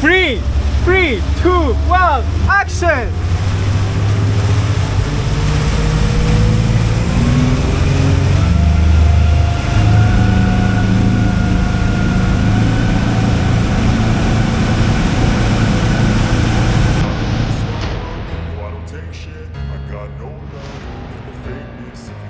Three, three, two, one, action! Got no love for fakeness.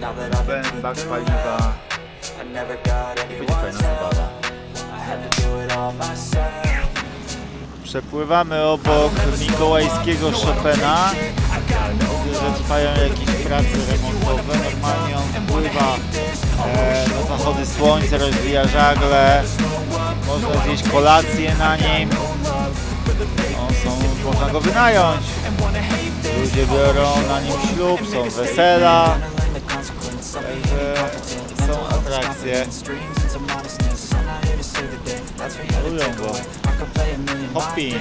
I never got będzie fajna zabawa. Przepływamy obok mikołajskiego Chopina, gdzie trwają jakieś prace remontowe. Normalnie on pływa e, na zachody słońca, rozwija żagle. Można zjeść kolację na nim. On są, można go wynająć. Ludzie biorą na nim ślub, są wesela. Także są atrakcje. Lubią go. Hopping.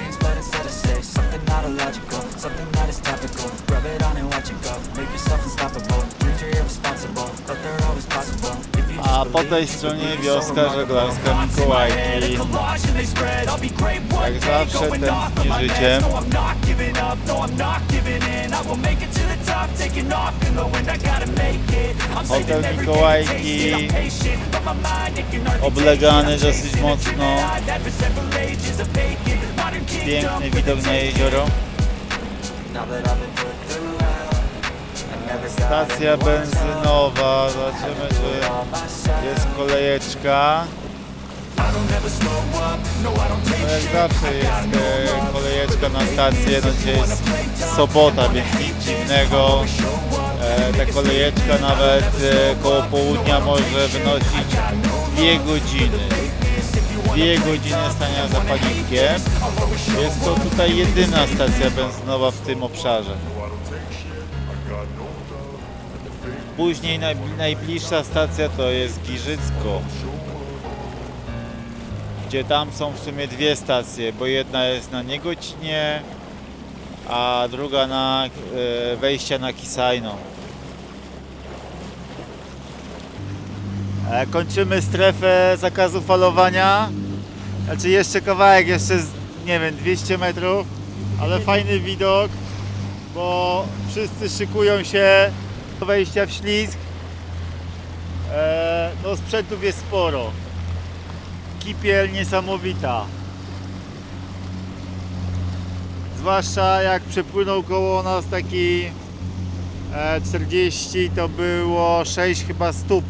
A po tej stronie wioska żeglarska Mikołajki. Jak zawsze tęskni życiem. Hotel Mikołajki oblegany dosyć mocno. Piękny widok na jezioro. Stacja benzynowa. Zobaczymy, czy jest kolejeczka. No jak zawsze jest e, kolejeczka na stację, no dzisiaj jest sobota, więc nic dziwnego. E, ta kolejeczka nawet e, koło południa może wynosić dwie godziny. Dwie godziny stania za paliwkiem. Jest to tutaj jedyna stacja benzynowa w tym obszarze. Później naj- najbliższa stacja to jest Giżycko. Gdzie tam są w sumie dwie stacje, bo jedna jest na Niegocinie, a druga na e, wejścia na Kisajno. E, Kończymy strefę zakazu falowania. Znaczy jeszcze kawałek, jeszcze z, nie wiem, 200 metrów, ale fajny widok, bo wszyscy szykują się wejścia w ślizg. E, no sprzętów jest sporo. Kipiel niesamowita. Zwłaszcza jak przepłynął koło nas taki e, 40 to było 6 chyba stóp.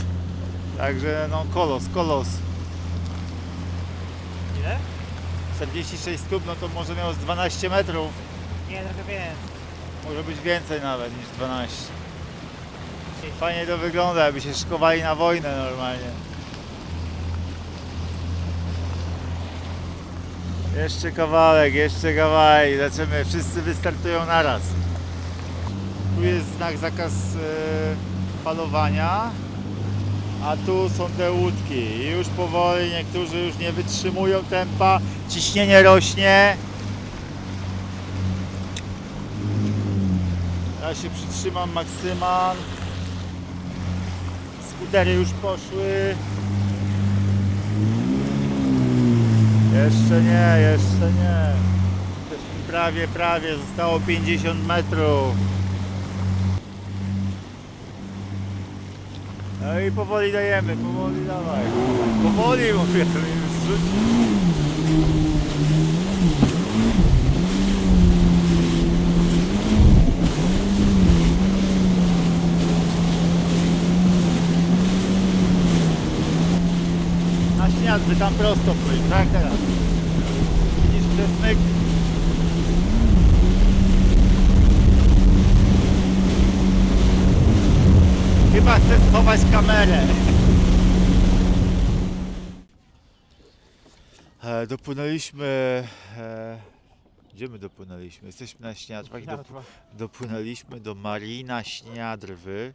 Także no kolos, kolos. Ile? 46 stóp, no to może miał z 12 metrów. Nie, trochę więcej. Może być więcej nawet niż 12. Fajnie to wygląda, jakby się szykowali na wojnę normalnie. Jeszcze kawałek, jeszcze kawałek, zobaczymy, wszyscy wystartują naraz. Tu jest znak zakaz e, falowania, a tu są te łódki. I już powoli niektórzy już nie wytrzymują tempa, ciśnienie rośnie. Ja się przytrzymam maksymal. Skutery już poszły. Jeszcze nie, jeszcze nie. Prawie, prawie. Zostało 50 metrów. No i powoli dajemy, powoli dawaj. Powoli mówię, zrzuć. Na by tam prosto pójść, tak teraz. Widzisz przesmyk? Chyba chcę schować kamerę. E, dopłynęliśmy. E, gdzie my dopłynęliśmy? Jesteśmy na Śniadrwach. Dop, dopłynęliśmy do Marina Śniadrwy.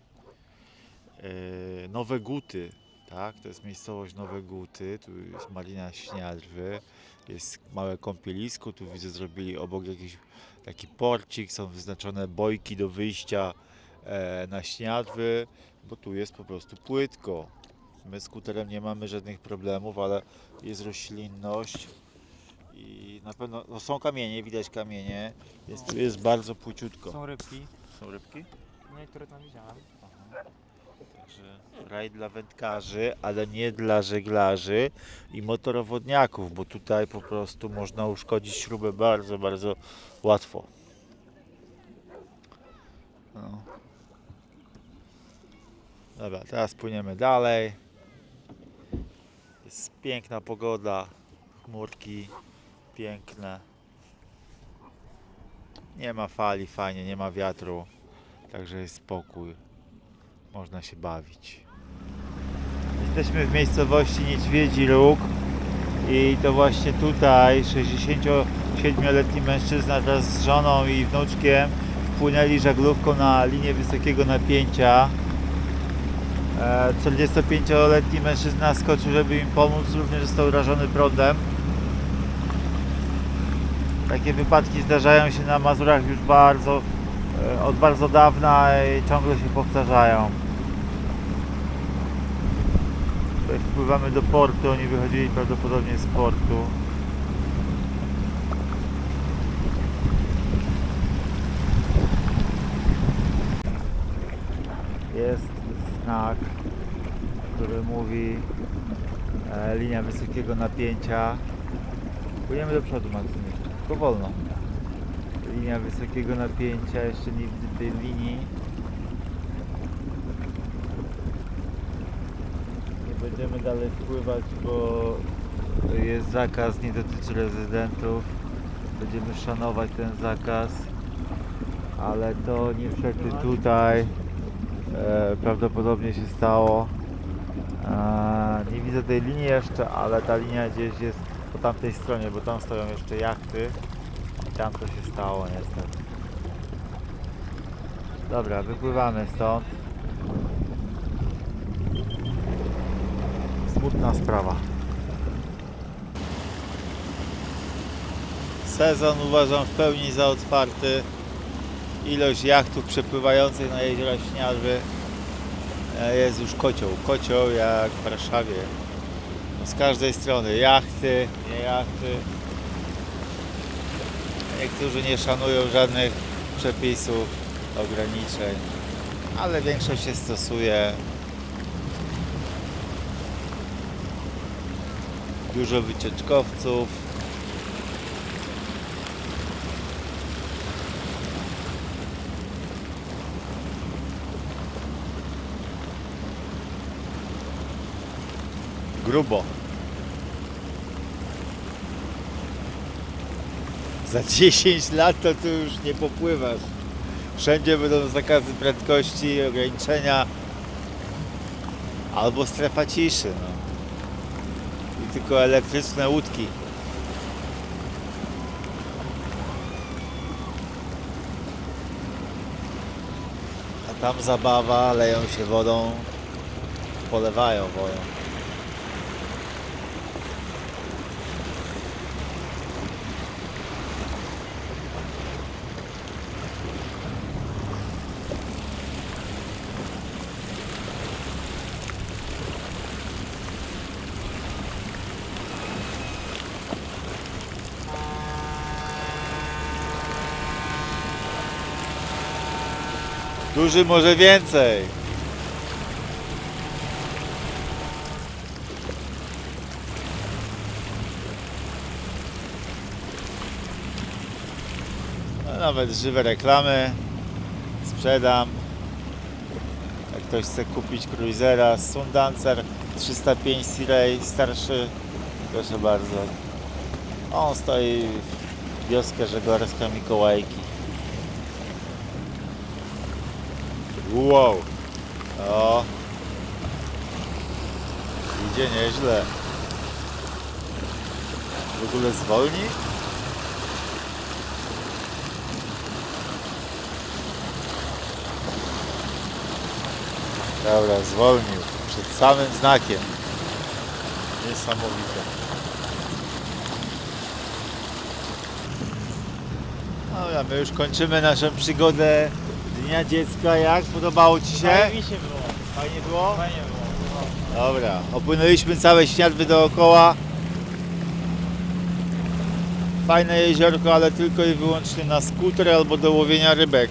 E, Nowe Guty. Tak, to jest miejscowość Nowe Guty. Tu jest Marina Śniadrwy. Jest małe kąpielisko. Tu widzę, zrobili obok jakiś taki porcik. Są wyznaczone bojki do wyjścia e, na Śniadwy, bo tu jest po prostu płytko. My z skuterem nie mamy żadnych problemów, ale jest roślinność i na pewno no są kamienie, widać kamienie, więc tu jest bardzo płyciutko. Są rybki, Są rybki? niektóre tam widziałem. Także raj dla wędkarzy, ale nie dla żeglarzy i motorowodniaków, bo tutaj po prostu można uszkodzić śrubę bardzo, bardzo łatwo. No. Dobra, teraz płyniemy dalej. Jest piękna pogoda, chmurki piękne. Nie ma fali, fajnie, nie ma wiatru, także jest spokój można się bawić. Jesteśmy w miejscowości Niedźwiedzi Róg i to właśnie tutaj 67-letni mężczyzna wraz z żoną i wnuczkiem wpłynęli żaglówką na linię wysokiego napięcia. E, 45-letni mężczyzna skoczył, żeby im pomóc, również został urażony prądem. Takie wypadki zdarzają się na Mazurach już bardzo, e, od bardzo dawna i ciągle się powtarzają. Wpływamy do portu, oni wychodzili prawdopodobnie z portu. Jest znak, który mówi e, linia wysokiego napięcia. Płyniemy do przodu Maksymy, tylko wolno. Linia wysokiego napięcia, jeszcze widzę tej linii. Nie będziemy dalej wpływać, bo jest zakaz, nie dotyczy rezydentów. Będziemy szanować ten zakaz, ale to niestety tutaj e, prawdopodobnie się stało. E, nie widzę tej linii jeszcze, ale ta linia gdzieś jest po tamtej stronie, bo tam stoją jeszcze jachty. Tam to się stało niestety. Dobra, wypływamy stąd. Smutna sprawa. Sezon uważam w pełni za otwarty. Ilość jachtów przepływających na jeziora Śniadwy e, jest już kocioł. Kocioł jak w Warszawie. Z każdej strony jachty, nie jachty. Niektórzy nie szanują żadnych przepisów, ograniczeń, ale większość się stosuje. Dużo wycieczkowców. Grubo. Za 10 lat to tu już nie popływasz. Wszędzie będą zakazy prędkości, ograniczenia albo strefa ciszy. No. Tylko elektryczne łódki. A tam zabawa, leją się wodą, polewają wodą. Duży może więcej. No, nawet żywe reklamy sprzedam. Jak ktoś chce kupić cruisera Sundancer 305 Searay starszy, proszę bardzo. On stoi w wiosce żeglarska Mikołajki. Wow. O. Idzie nieźle. W ogóle zwolni? Dobra, zwolnił. Przed samym znakiem. Niesamowite. Dobra, my już kończymy naszą przygodę Dnia Dziecka. Jak? Podobało Ci się? Fajnie się było. Fajnie było? Fajnie było. Dobra, opłynęliśmy całe Śniadwy dookoła. Fajne jeziorko, ale tylko i wyłącznie na skuter albo do łowienia rybek.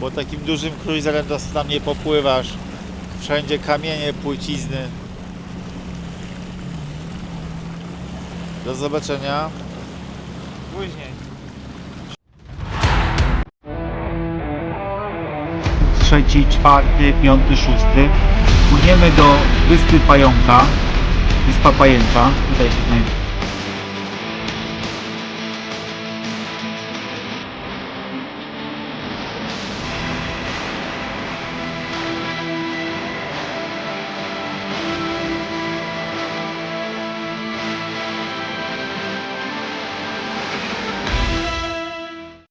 Bo takim dużym cruiserem to tam nie popływasz. Wszędzie kamienie, płycizny. Do zobaczenia. Później. Trzeci, czwarty, piąty, szósty. Płyniemy do wyspy Pająka, wyspa Pajęcza, tutaj się